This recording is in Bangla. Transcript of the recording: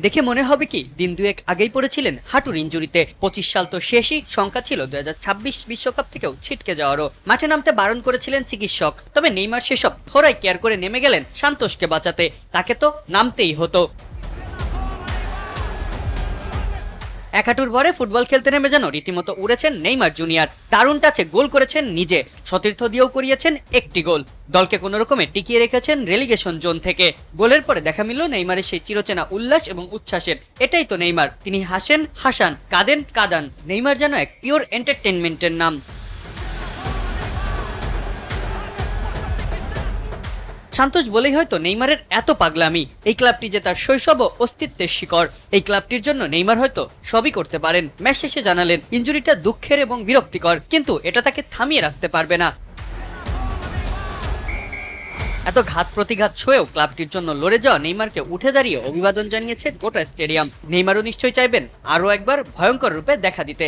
দেখে মনে হবে কি, দিন দুয়েক আগেই পড়েছিলেন হাঁটুর ইঞ্জুরিতে। পঁচিশ সাল তো শেষই, সংখ্যা ছিল দু বিশ্বকাপ থেকেও ছিটকে যাওয়ারও। মাঠে নামতে বারণ করেছিলেন চিকিৎসক। তবে নেইমার সেসব থোড়াই কেয়ার করে নেমে গেলেন সান্তোষকে বাঁচাতে। তাকে তো নামতেই হতো। একাটুর ভরে ফুটবল খেলতে নেমে যেন রীতিমতো উড়েছেন নেইমার জুনিয়র। দারুণ টাচে গোল করেছেন নিজে। সতীর্থ দিয়েও করিয়েছেন একটি গোল। দলকে কোনো রকমে টিকিয়ে রেখেছেন রেলিগেশন জোন থেকে। গোলের পরে দেখা মিলল নেইমারের সেই চিরচেনা উল্লাস এবং উচ্ছ্বাসের এটাই তো নেইমার। তিনি হাসেন হাসান, কাঁদেন কাদান। নেইমার যেন এক পিওর এন্টারটেনমেন্টের নাম। সান্তোষ বলেই হয়তো নেইমারের এত পাগলামি। এই ক্লাবটি যে তার শৈশব ও অস্তিত্বের শিকড়, এই ক্লাবটির জন্য নেইমার হয়তো সবই করতে পারেন। ম্যাচ শেষে জানালেন ইঞ্জুরিটা দুঃখের এবং বিরক্তিকর, কিন্তু এটা তাকে থামিয়ে রাখতে পারবে না। এত ঘাত প্রতিঘাত ছুঁয়েও ক্লাবটির জন্য লড়ে যাওয়া নেইমারকে উঠে দাঁড়িয়ে অভিবাদন জানিয়েছে গোটা স্টেডিয়াম। নেইমারও নিশ্চয়ই চাইবেন আরও একবার ভয়ঙ্কর রূপে দেখা দিতে।